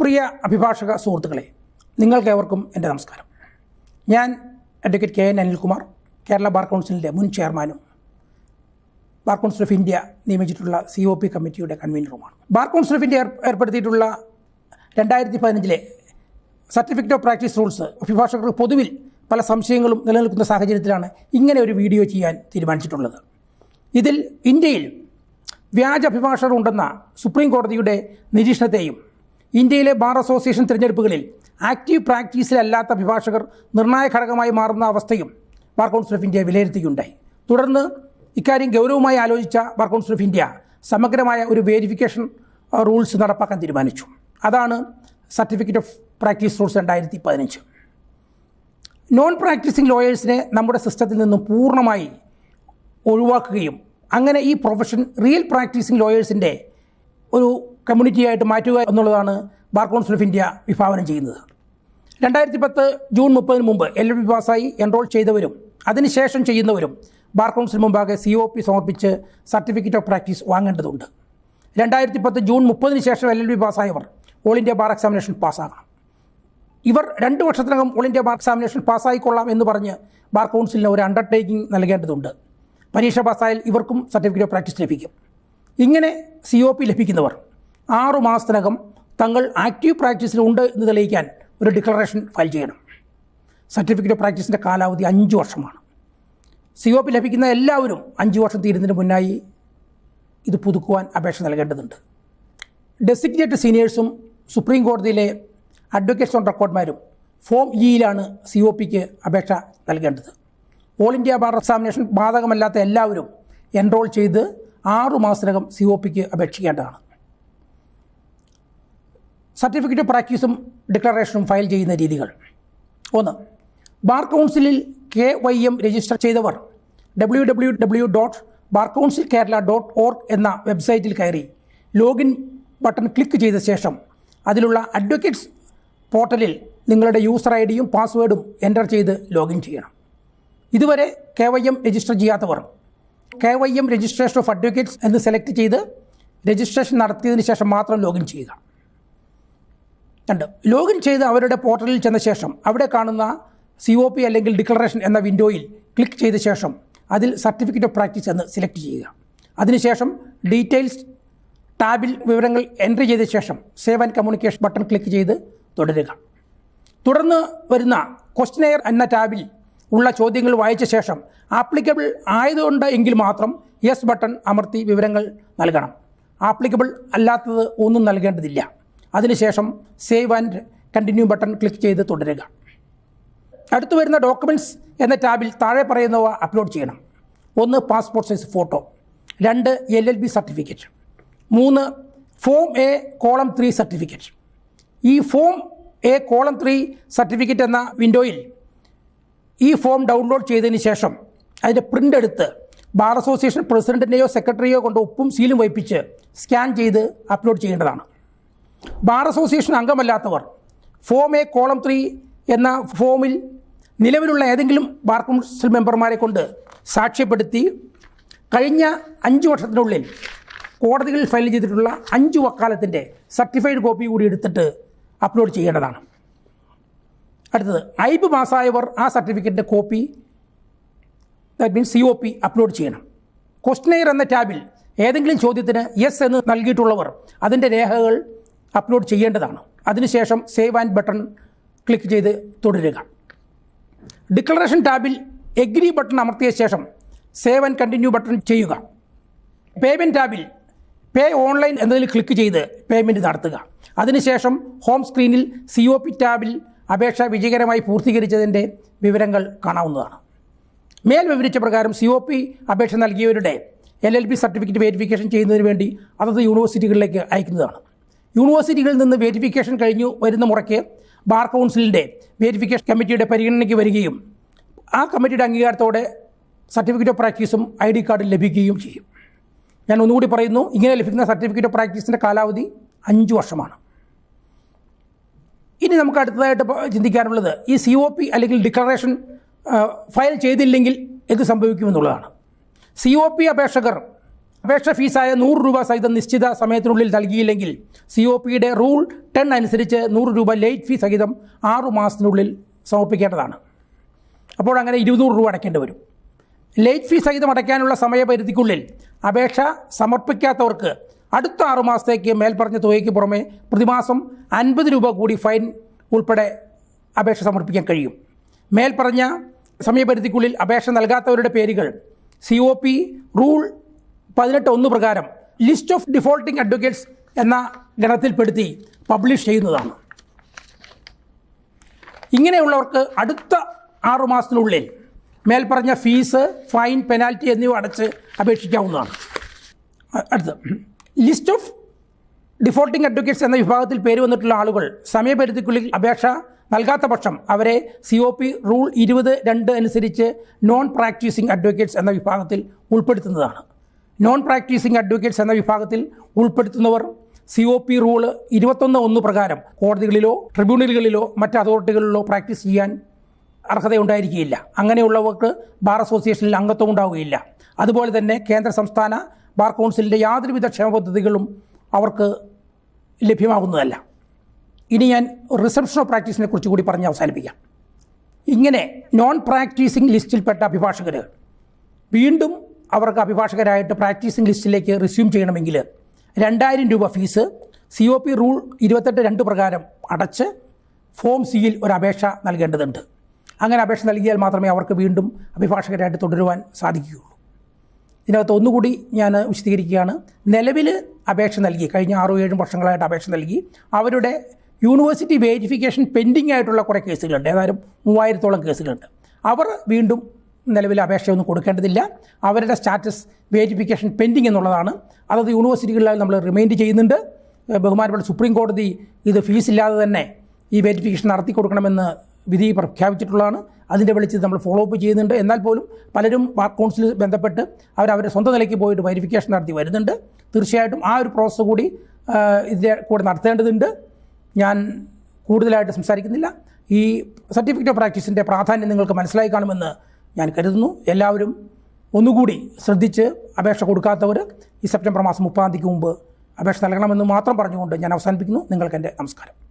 പ്രിയ അഭിഭാഷക സുഹൃത്തുക്കളെ നിങ്ങൾക്കേവർക്കും എന്റെ നമസ്കാരം. ഞാൻ advocate K N Anilkumar Kerala bar കൗൺസിലിന്റെ മുൻ ചെയർമാനും ബാർ കൗൺസിൽ ഓഫ് ഇന്ത്യ നിയമിച്ചിട്ടുള്ള സി ഒ പി കമ്മിറ്റിയുടെ കൺവീനറുമാണ്. ബാർ കൗൺസിൽ ഓഫ് ഇന്ത്യ ഏർ- ഏർപ്പെടുത്തിയിട്ടുള്ള രണ്ടായിരത്തി പതിനഞ്ചിലെ സർട്ടിഫിക്കറ്റ് ഓഫ് പ്രാക്ടീസ് റൂൾസ് അഭിഭാഷകർക്ക് പൊതുവിൽ പല സംശയങ്ങളും നിലനിൽക്കുന്ന സാഹചര്യത്തിലാണ് ഇങ്ങനെ ഒരു വീഡിയോ ചെയ്യാൻ തീരുമാനിച്ചിട്ടുള്ളത്. ഇതിൽ ഇന്ത്യയിൽ വ്യാജ അഭിഭാഷകർ ഉണ്ടെന്ന സുപ്രീം കോടതിയുടെ നിരീക്ഷണത്തെയും ഇന്ത്യയിലെ ബാർ അസോസിയേഷൻ തിരഞ്ഞെടുപ്പുകളിൽ ആക്റ്റീവ് പ്രാക്ടീസിലല്ലാത്ത അഭിഭാഷകർ നിർണായക ഘടകമായി മാറുന്ന അവസ്ഥയും ബാർ കൗൺസിൽ ഓഫ് ഇന്ത്യ വിലയിരുത്തുകയുണ്ടായി. തുടർന്ന് ഇക്കാര്യം ഗൗരവമായി ആലോചിച്ച ബാർ കൗൺസിൽ ഓഫ് ഇന്ത്യ സമഗ്രമായ ഒരു വേരിഫിക്കേഷൻ റൂൾസ് നടപ്പാക്കാൻ തീരുമാനിച്ചു. അതാണ് സർട്ടിഫിക്കറ്റ് ഓഫ് പ്രാക്ടീസ് റൂൾസ് രണ്ടായിരത്തി പതിനഞ്ച് നോൺ പ്രാക്ടീസിങ് ലോയേഴ്സിനെ നമ്മുടെ സിസ്റ്റത്തിൽ നിന്നും പൂർണമായി ഒഴിവാക്കുകയും അങ്ങനെ ഈ പ്രൊഫഷൻ റിയൽ പ്രാക്ടീസിങ് ലോയേഴ്സിന്റെ ഒരു കമ്മ്യൂണിറ്റിയായിട്ട് മാറ്റുക എന്നുള്ളതാണ് ബാർ കൗൺസിൽ ഓഫ് ഇന്ത്യ വിഭാവനം ചെയ്യുന്നത്. രണ്ടായിരത്തി പത്ത് ജൂൺ മുപ്പതിന് മുമ്പ് എൽ എൽ ബി പാസ്സായി എൻറോൾ ചെയ്തവരും അതിനുശേഷം ചെയ്യുന്നവരും ബാർ കൗൺസിൽ മുമ്പാകെ സി ഒ പി സമർപ്പിച്ച് സർട്ടിഫിക്കറ്റ് ഓഫ് പ്രാക്ടീസ് വാങ്ങേണ്ടതുണ്ട്. രണ്ടായിരത്തി പത്ത് ജൂൺ മുപ്പതിന് ശേഷം എൽ എൽ ബി പാസ്സായവർ ഓൾ ഇന്ത്യ ബാർ എക്സാമിനേഷൻ പാസ്സാകണം. ഇവർ രണ്ട് വർഷത്തിനകം ഓൾ ഇന്ത്യ ബാർ എക്സാമിനേഷൻ പാസ്സായിക്കൊള്ളാം എന്ന് പറഞ്ഞ് ബാർ കൗൺസിലിന് ഒരു അണ്ടർടേക്കിംഗ് നൽകേണ്ടതുണ്ട്. പരീക്ഷ പാസ്സായാൽ ഇവർക്കും സർട്ടിഫിക്കറ്റ് ഓഫ് പ്രാക്ടീസ് ലഭിക്കും. ഇങ്ങനെ സി ഒ പി ലഭിക്കുന്നവർ ആറു മാസത്തിനകം തങ്ങൾ ആക്റ്റീവ് പ്രാക്ടീസിലുണ്ട് എന്ന് തെളിയിക്കാൻ ഒരു ഡിക്ലറേഷൻ ഫയൽ ചെയ്യണം. സർട്ടിഫിക്കറ്റ് ഓഫ് പ്രാക്ടീസിന്റെ കാലാവധി അഞ്ച് വർഷമാണ്. സി ഒ പി ലഭിക്കുന്ന എല്ലാവരും അഞ്ച് വർഷം തീരുന്നതിന് മുന്നായി ഇത് പുതുക്കുവാൻ അപേക്ഷ നൽകേണ്ടതുണ്ട്. ഡെസിഗ്നേറ്റ് സീനിയേഴ്സും സുപ്രീം കോടതിയിലെ അഡ്വക്കേറ്റ്സ് ഓൺ റെക്കോർഡ്മാരും ഫോം ഇയിലാണ് സി ഒ പിക്ക് അപേക്ഷ നൽകേണ്ടത്. ഓൾ ഇന്ത്യ ബാർ എക്സാമിനേഷൻ ബാധകമല്ലാത്ത എല്ലാവരും എൻറോൾ ചെയ്ത് ആറു മാസത്തിനകം സി ഒ പിക്ക് അപേക്ഷിക്കേണ്ടതാണ്. സർട്ടിഫിക്കറ്റ് പ്രാക്ടീസും ഡിക്ലറേഷനും ഫയൽ ചെയ്യുന്ന രീതികൾ. ഒന്ന് ബാർ കൗൺസിലിൽ കെ വൈ എം രജിസ്റ്റർ ചെയ്തവർ W W W dot bar council Kerala dot org എന്ന വെബ്സൈറ്റിൽ കയറി ലോഗിൻ ബട്ടൺ ക്ലിക്ക് ചെയ്ത ശേഷം അതിലുള്ള അഡ്വക്കേറ്റ്സ് പോർട്ടലിൽ നിങ്ങളുടെ യൂസർ ഐ ഡിയും പാസ്വേഡും എന്റർ ചെയ്ത് ലോഗിൻ ചെയ്യണം. ഇതുവരെ കെ വൈ എം രജിസ്റ്റർ ചെയ്യാത്തവർ K Y M registration of advocates എന്ന് സെലക്ട് ചെയ്ത് രജിസ്ട്രേഷൻ നടത്തിയതിന് ശേഷം മാത്രം ലോഗിൻ ചെയ്യുക. രണ്ട് ലോഗിൻ ചെയ്ത് അവരുടെ പോർട്ടലിൽ ചെന്ന ശേഷം അവിടെ കാണുന്ന സി ഒ പി അല്ലെങ്കിൽ ഡിക്ലറേഷൻ എന്ന വിൻഡോയിൽ ക്ലിക്ക് ചെയ്ത ശേഷം അതിൽ സർട്ടിഫിക്കറ്റ് ഓഫ് പ്രാക്ടീസ് എന്ന് സെലക്ട് ചെയ്യുക. അതിനുശേഷം ഡീറ്റെയിൽസ് ടാബിൽ വിവരങ്ങൾ എൻട്രി ചെയ്ത ശേഷം save and communication button click ചെയ്ത് തുടരുക. തുടർന്ന് വരുന്ന ക്വസ്റ്റനെയർ എന്ന ടാബിൽ ഉള്ള ചോദ്യങ്ങൾ വായിച്ച ശേഷം ആപ്ലിക്കബിൾ ആയതുകൊണ്ട് എങ്കിൽ മാത്രം യെസ് ബട്ടൺ അമർത്തി വിവരങ്ങൾ നൽകണം. ആപ്ലിക്കബിൾ അല്ലാത്തത് ഒന്നും നൽകേണ്ടതില്ല. അതിനുശേഷം save and continue button click ചെയ്ത് തുടരുക. അടുത്തു വരുന്ന ഡോക്യുമെന്റ്സ് എന്ന ടാബിൽ താഴെ പറയുന്നവ അപ്ലോഡ് ചെയ്യണം. ഒന്ന് പാസ്പോർട്ട് സൈസ് ഫോട്ടോ രണ്ട് എൽ എൽ ബി സർട്ടിഫിക്കറ്റ് മൂന്ന് form A column three certificate. ഈ form A column three certificate എന്ന വിൻഡോയിൽ ഈ ഫോം ഡൗൺലോഡ് ചെയ്തതിന് ശേഷം അതിന്റെ പ്രിന്റ് എടുത്ത് ബാർ അസോസിയേഷൻ പ്രസിഡന്റിനെയോ സെക്രട്ടറിയോ കൊണ്ട് ഒപ്പും സീലും വയ്പ്പിച്ച് സ്കാൻ ചെയ്ത് അപ്ലോഡ് ചെയ്യേണ്ടതാണ്. ബാർ അസോസിയേഷൻ അംഗമല്ലാത്തവർ ഫോം എ കോളം ത്രീ എന്ന ഫോമിൽ നിലവിലുള്ള ഏതെങ്കിലും ബാർ കൗൺസിൽ മെമ്പർമാരെ കൊണ്ട് സാക്ഷ്യപ്പെടുത്തി കഴിഞ്ഞ അഞ്ച് വർഷത്തിനുള്ളിൽ കോടതികളിൽ ഫയൽ ചെയ്തിട്ടുള്ള അഞ്ച് വക്കാലത്തിന്റെ സർട്ടിഫൈഡ് കോപ്പി കൂടി എടുത്തിട്ട് അപ്ലോഡ് ചെയ്യേണ്ടതാണ്. അടുത്തത് ഐബ് പാസ്സായവർ ആ സർട്ടിഫിക്കറ്റിന്റെ copy that means C O P upload ചെയ്യണം. ക്വസ്റ്റനെയർ എന്ന ടാബിൽ ഏതെങ്കിലും ചോദ്യത്തിന് യെസ് എന്ന് നൽകിയിട്ടുള്ളവർ അതിന്റെ രേഖകൾ അപ്ലോഡ് ചെയ്യേണ്ടതാണ്. അതിനുശേഷം സേവ് ആൻഡ് ബട്ടൺ ക്ലിക്ക് ചെയ്ത് തുടരുക. ഡിക്ലറേഷൻ ടാബിൽ എഗ്രി ബട്ടൺ അമർത്തിയ ശേഷം സേവ് ആൻഡ് കണ്ടിന്യൂ ബട്ടൺ ചെയ്യുക. പേയ്മെന്റ് ടാബിൽ പേ ഓൺലൈൻ എന്നതിൽ ക്ലിക്ക് ചെയ്ത് പേയ്മെന്റ് നടത്തുക. അതിനുശേഷം ഹോം സ്ക്രീനിൽ സി ഒ പി ടാബിൽ അപേക്ഷ വിജയകരമായി പൂർത്തീകരിച്ചതിന്റെ വിവരങ്ങൾ കാണാവുന്നതാണ്. മേൽ വിവരിച്ച പ്രകാരം സി ഒ പി അപേക്ഷ നൽകിയവരുടെ L L B certificate verification ചെയ്യുന്നതിന് വേണ്ടി അതത് യൂണിവേഴ്സിറ്റികളിലേക്ക് അയക്കുന്നതാണ്. യൂണിവേഴ്സിറ്റികളിൽ നിന്ന് വെരിഫിക്കേഷൻ കഴിഞ്ഞു വരുന്ന മുറയ്ക്ക് ബാർ കൗൺസിലിന്റെ വെരിഫിക്കേഷൻ കമ്മിറ്റിയുടെ പരിഗണനയ്ക്ക് വരികയും ആ കമ്മിറ്റിയുടെ അംഗീകാരത്തോടെ സർട്ടിഫിക്കറ്റ് ഓഫ് പ്രാക്ടീസും ഐ ഡി കാർഡും ലഭിക്കുകയും ചെയ്യും. ഞാൻ ഒന്നുകൂടി പറയുന്നു ഇങ്ങനെ ലഭിക്കുന്ന സർട്ടിഫിക്കറ്റ് ഓഫ് പ്രാക്ടീസിന്റെ കാലാവധി അഞ്ച് വർഷമാണ്. ഇനി നമുക്ക് അടുത്തതായിട്ട് ചിന്തിക്കാനുള്ളത് ഈ സി ഒ പി അല്ലെങ്കിൽ ഡിക്ലറേഷൻ ഫയൽ ചെയ്തില്ലെങ്കിൽ എന്ത് സംഭവിക്കുമെന്നുള്ളതാണ്. സി ഒ പി അപേക്ഷകർ അപേക്ഷ ഫീസായ നൂറ് രൂപ സഹിതം നിശ്ചിത സമയത്തിനുള്ളിൽ നൽകിയില്ലെങ്കിൽ സി ഒ പിയുടെ റൂൾ ടെൻ അനുസരിച്ച് നൂറ് രൂപ ലേറ്റ് ഫീ സഹിതം ആറു മാസത്തിനുള്ളിൽ സമർപ്പിക്കേണ്ടതാണ്. അപ്പോൾ അങ്ങനെ ഇരുന്നൂറ് രൂപ അടയ്ക്കേണ്ടി വരും. ലേറ്റ് ഫീ സഹിതം അടയ്ക്കാനുള്ള സമയപരിധിക്കുള്ളിൽ അപേക്ഷ സമർപ്പിക്കാത്തവർക്ക് അടുത്ത ആറു മാസത്തേക്ക് മേൽപ്പറഞ്ഞ തുകയ്ക്ക് പുറമെ പ്രതിമാസം അൻപത് രൂപ കൂടി ഫൈൻ ഉൾപ്പെടെ അപേക്ഷ സമർപ്പിക്കാൻ കഴിയും. മേൽപ്പറഞ്ഞ സമയപരിധിക്കുള്ളിൽ അപേക്ഷ നൽകാത്തവരുടെ പേരുകൾ സി ഒ പി റൂൾ പതിനെട്ട് ഒന്ന് പ്രകാരം ലിസ്റ്റ് ഓഫ് ഡിഫോൾട്ടിംഗ് അഡ്വക്കേറ്റ്സ് എന്ന ഗണത്തിൽപ്പെടുത്തി പബ്ലിഷ് ചെയ്യുന്നതാണ്. ഇങ്ങനെയുള്ളവർക്ക് അടുത്ത ആറു മാസത്തിനുള്ളിൽ മേൽപ്പറഞ്ഞ ഫീസ് ഫൈൻ പെനാൽറ്റി എന്നിവ അടച്ച് അപേക്ഷിക്കാവുന്നതാണ്. അടുത്ത ലിസ്റ്റ് ഓഫ് ഡിഫോൾട്ടിംഗ് അഡ്വക്കേറ്റ്സ് എന്ന വിഭാഗത്തിൽ പേര് വന്നിട്ടുള്ള ആളുകൾ സമയപരിധിക്കുള്ളിൽ അപേക്ഷ നൽകാത്ത പക്ഷം അവരെ സി ഒ പി റൂൾ ഇരുപത് രണ്ട് അനുസരിച്ച് നോൺ പ്രാക്ടീസിംഗ് അഡ്വക്കേറ്റ്സ് എന്ന വിഭാഗത്തിൽ ഉൾപ്പെടുത്തുന്നതാണ്. നോൺ പ്രാക്ടീസിംഗ് അഡ്വക്കേറ്റ്സ് എന്ന വിഭാഗത്തിൽ ഉൾപ്പെടുത്തുന്നവർ സി ഒ പി റൂൾ ഇരുപത്തൊന്ന് ഒന്ന് പ്രകാരം കോടതികളിലോ ട്രിബ്യൂണലുകളിലോ മറ്റ് അതോറിറ്റികളിലോ പ്രാക്ടീസ് ചെയ്യാൻ അർഹതയുണ്ടായിരിക്കുകയില്ല. അങ്ങനെയുള്ളവർക്ക് ബാർ അസോസിയേഷനിൽ അംഗത്വം ഉണ്ടാവുകയില്ല. അതുപോലെ തന്നെ കേന്ദ്ര സംസ്ഥാന ബാർ കൗൺസിലിന്റെ യാതൊരുവിധ ക്ഷേമ പദ്ധതികളും അവർക്ക് ലഭ്യമാകുന്നതല്ല. ഇനി ഞാൻ റിസപ്ഷൻ ഓഫ് പ്രാക്ടീസിനെ കുറിച്ച് കൂടി പറഞ്ഞ് അവസാനിപ്പിക്കാം. ഇങ്ങനെ നോൺ പ്രാക്ടീസിംഗ് ലിസ്റ്റിൽപ്പെട്ട അഭിഭാഷകർ വീണ്ടും അവർക്ക് അഭിഭാഷകരായിട്ട് പ്രാക്ടീസിംഗ് ലിസ്റ്റിലേക്ക് റിസ്യൂം ചെയ്യണമെങ്കിൽ രണ്ടായിരം രൂപ fees C O P rule ഇരുപത്തെട്ട് രണ്ട് പ്രകാരം അടച്ച് ഫോം സിയിൽ ഒരു അപേക്ഷ നൽകേണ്ടതുണ്ട്. അങ്ങനെ അപേക്ഷ നൽകിയാൽ മാത്രമേ അവർക്ക് വീണ്ടും അഭിഭാഷകരായിട്ട് തുടരുവാൻ സാധിക്കുകയുള്ളൂ. ഇതിനകത്ത് ഒന്നുകൂടി ഞാൻ വിശദീകരിക്കുകയാണ്. നിലവിൽ അപേക്ഷ നൽകി കഴിഞ്ഞ ആറോ ഏഴും വർഷങ്ങളായിട്ട് അപേക്ഷ നൽകി. അവരുടെ യൂണിവേഴ്സിറ്റി വെരിഫിക്കേഷൻ പെൻഡിങ് ആയിട്ടുള്ള കുറേ കേസുകളുണ്ട് ഏതായാലും മൂവായിരത്തോളം കേസുകളുണ്ട് അവർ വീണ്ടും നിലവിൽ അപേക്ഷയൊന്നും കൊടുക്കേണ്ടതില്ല. അവരുടെ സ്റ്റാറ്റസ് വേരിഫിക്കേഷൻ പെൻഡിങ് എന്നുള്ളതാണ്. അതത് യൂണിവേഴ്സിറ്റികളിൽ നമ്മൾ റിമൈൻഡ് ചെയ്യുന്നുണ്ട്. ബഹുമാനപ്പെട്ട സുപ്രീം കോടതി ഇത് ഫീസില്ലാതെ തന്നെ ഈ വെരിഫിക്കേഷൻ നടത്തി കൊടുക്കണമെന്ന് വിധി പ്രഖ്യാപിച്ചിട്ടുള്ളതാണ്. അതിന്റെ വെളിച്ചത്തിൽ നമ്മൾ ഫോളോ അപ്പ് ചെയ്യുന്നുണ്ട്. എന്നാൽ പോലും പലരും ബാർ കൗൺസിൽ ബന്ധപ്പെട്ട് അവർ അവരുടെ സ്വന്തം നിലയ്ക്ക് പോയിട്ട് വെരിഫിക്കേഷൻ നടത്തി വരുന്നുണ്ട്. തീർച്ചയായിട്ടും ആ ഒരു പ്രോസസ്സ് കൂടി ഇതിന്റെ കൂടെ നടത്തേണ്ടതുണ്ട്. ഞാൻ കൂടുതലായിട്ട് സംസാരിക്കുന്നില്ല. ഈ സർട്ടിഫിക്കറ്റ് ഓഫ് പ്രാക്ടീസിന്റെ പ്രാധാന്യം നിങ്ങൾക്ക് മനസ്സിലായി കാണുമെന്ന് ഞാൻ കരുതുന്നു എല്ലാവരും ഒന്നുകൂടി ശ്രദ്ധിച്ച് അപേക്ഷ കൊടുക്കാത്തവർ ഈ സെപ്റ്റംബർ മാസം മുപ്പതാം തീയതിക്ക് മുമ്പ് അപേക്ഷ നൽകണമെന്ന് മാത്രം പറഞ്ഞുകൊണ്ട് ഞാൻ അവസാനിപ്പിക്കുന്നു. നിങ്ങൾക്ക് എന്റെ നമസ്കാരം.